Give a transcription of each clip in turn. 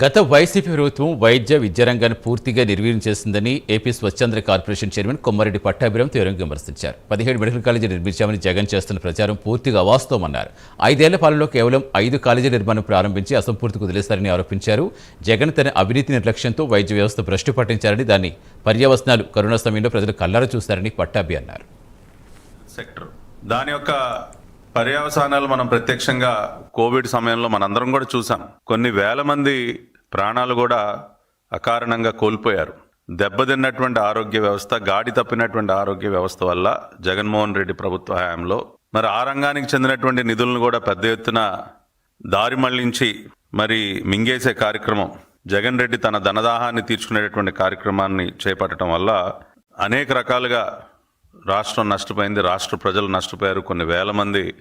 గత వైసీపీ ప్రభుత్వం వైద్య విద్యారంగాన్ని పూర్తిగా నిర్వీర్యం చేసిందని ఏపీ స్వచ్ఛంద్ర కార్పొరేషన్ చైర్మన్ కొమ్మారెడ్డి పట్టాభిరామ్ తీవ్రంగా విమర్శించారు. పదిహేడు మెడికల్ కాలేజీ నిర్మించామని జగన్ చేస్తున్న ప్రచారం పూర్తిగా అవాస్తవమన్నారు. ఐదేళ్ళ పాలనలో కేవలం ఐదు కాలేజీ నిర్మాణం ప్రారంభించి అసంపూర్తికి వదిలేశారని ఆరోపించారు. జగన్ తన అవినీతి నిర్లక్ష్యంతో వైద్య వ్యవస్థ భ్రష్టు పట్టించారని దాన్ని పర్యవసనాలు కరోనా సమయంలో ప్రజలు కల్లారా చూశారని పట్టాభి అన్నారు. దాని యొక్క పర్యవసానాలు మనం ప్రత్యక్షంగా కోవిడ్ సమయంలో మనందరం కూడా చూసాం కొన్ని వేల మంది ప్రాణాలు కూడా అకారణంగా కోల్పోయారు. దెబ్బతిన్నటువంటి ఆరోగ్య వ్యవస్థ గాడి తప్పినటువంటి ఆరోగ్య వ్యవస్థ వల్ల జగన్మోహన్ రెడ్డి ప్రభుత్వ హయాంలో మరి ఆ రంగానికి చెందినటువంటి నిధులను కూడా పెద్ద ఎత్తున దారి మళ్ళించి మరి మింగేసే కార్యక్రమం జగన్ రెడ్డి తన ధనదాహాన్ని తీర్చుకునేటటువంటి కార్యక్రమాన్ని చేపట్టడం వల్ల అనేక రకాలుగా రాష్ట్రం నష్టపోయింది రాష్ట్ర ప్రజలు నష్టపోయారు కొన్ని వేల మంది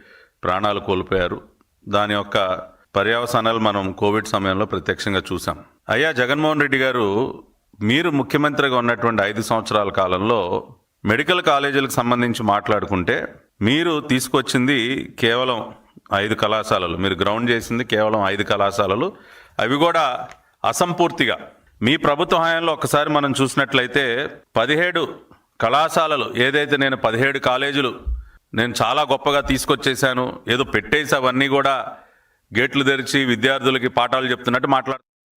ప్రాణాలు కోల్పోయారు. దాని యొక్క పర్యవసానాలు మనం కోవిడ్ సమయంలో ప్రత్యక్షంగా చూసాం అయ్యా జగన్మోహన్ రెడ్డి గారు మీరు ముఖ్యమంత్రిగా ఉన్నటువంటి ఐదు సంవత్సరాల కాలంలో మెడికల్ కాలేజీలకు సంబంధించి మాట్లాడుకుంటే మీరు తీసుకొచ్చింది కేవలం ఐదు కళాశాలలు. మీరు గ్రౌండ్ చేసింది కేవలం ఐదు కళాశాలలు. అవి కూడా అసంపూర్తిగా. మీ ప్రభుత్వ హయాంలో ఒకసారి మనం చూసినట్లయితే పదిహేడు కళాశాలలు ఏదైతే నేను పదిహేడు కాలేజీలు నేను చాలా గొప్పగా తీసుకొచ్చేసాను ఏదో పెట్టేసి అవన్నీ కూడా గేట్లు తెరిచి విద్యార్థులకి పాఠాలు చెప్తున్నట్టు మాట్లాడు